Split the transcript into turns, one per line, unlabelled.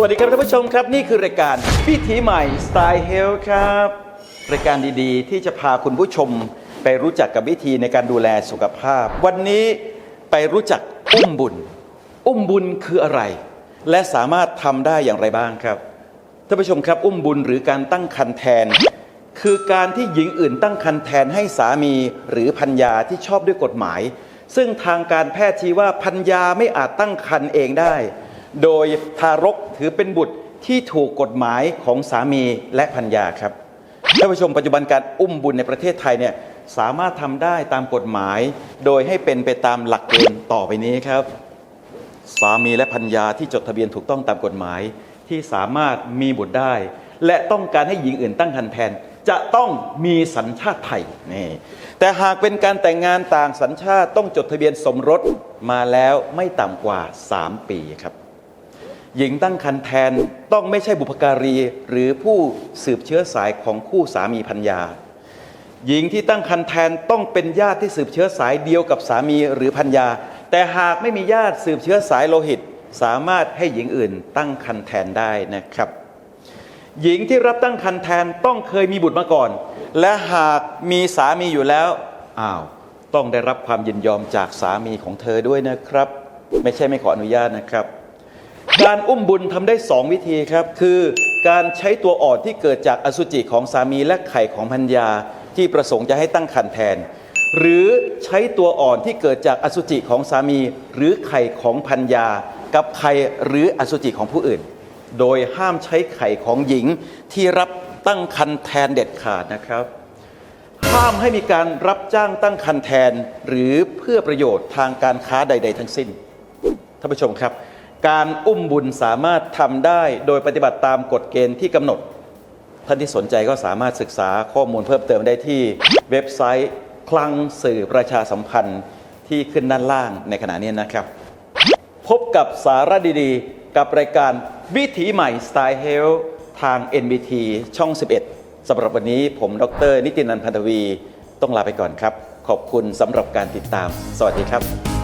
สวัสดีครับท่านผู้ชมครับนี่คือรายการวิถีใหม่สไตล์เฮลครับ รายการดีๆ ที่จะพาคุณผู้ชมไปรู้จักกับวิธีในการดูแลสุขภาพ วันนี้ไปรู้จักอุ้มบุญ อุ้มบุญคืออะไร และสามารถทำได้อย่างไรบ้างครับท่านผู้ชมครับอุ้มบุญหรือการตั้งครรภ์แทน คือการที่หญิงอื่นตั้งครรภ์แทนให้สามีหรือพัญญาที่ชอบด้วยกฎหมาย ซึ่งทางการแพทย์ชี้ว่าพัญญาไม่อาจตั้งครรภ์เองได้ โดยทารกถือเป็นบุตรที่ถูกกฎหมายของสามีและพัญญาครับท่านผู้ชมปัจจุบันการอุ้มบุญในประเทศไทยเนี่ยสามารถทำได้ตามกฎหมาย โดยให้เป็นไปตามหลักเกณฑ์ต่อไปนี้ครับ สามีและพัญญาที่จดทะเบียนถูกต้องตามกฎหมาย ที่สามารถมีบุตรได้ และต้องการให้หญิงอื่นตั้งครรภ์แทนจะต้องมีสัญชาติไทยนี่แต่หากเป็นการแต่งงานต่างสัญชาติต้องจดทะเบียนสมรสมาแล้วไม่ต่ำกว่า 3 ปีครับ หญิงตั้งครรภ์แทนต้องไม่ใช่บุพการี หรือผู้สืบเชื้อสายของคู่สามีพัญญา หญิงที่ตั้งครรภ์แทนต้องเป็นญาติที่สืบเชื้อสายเดียวกับสามีหรือพัญญา แต่หากไม่มีญาติสืบเชื้อสายโลหิต สามารถให้หญิงอื่นตั้งครรภ์แทนได้นะครับ หญิงที่รับตั้งครรภ์แทนต้องเคยมีบุตรมาก่อน และหากมีสามีอยู่แล้วอ้าวต้องได้รับความยินยอมจากสามีของเธอด้วยนะครับ ไม่ใช่ไม่ขออนุญาตนะครับ การอุ้มบุญทำได้ 2 วิธีครับ คือการใช้ตัวอ่อนที่เกิดจากอสุจิของสามีและไข่ของพัญญาที่ประสงค์จะให้ตั้งครรภ์แทน หรือใช้ตัวอ่อนที่เกิดจากอสุจิของสามี หรือไข่ของพัญญา กับไข่หรืออสุจิของผู้อื่น โดยห้ามใช้ไข่ของหญิงที่รับตั้งครรภ์แทนเด็ดขาดนะครับห้ามให้มีการรับจ้างตั้งครรภ์แทน หรือเพื่อประโยชน์ทางการค้าใด ๆ ทั้งสิ้นท่านผู้ชมครับ การอุ้มบุญสามารถทำได้โดยปฏิบัติตามกฎเกณฑ์ที่กำหนด ท่านที่สนใจก็สามารถศึกษาข้อมูลเพิ่มเติมได้ที่เว็บไซต์ คลังสื่อประชาสัมพันธ์ที่ขึ้นด้านล่างในขณะนี้นะครับ พบกับสาระดีๆ กับรายการวิถีใหม่สไตล์เฮลทาง NBT ช่อง 11สำหรับวันนี้ผมดร นิตินันพันธวี ต้องลาไปก่อนครับ ขอบคุณสำหรับการติดตาม สวัสดีครับ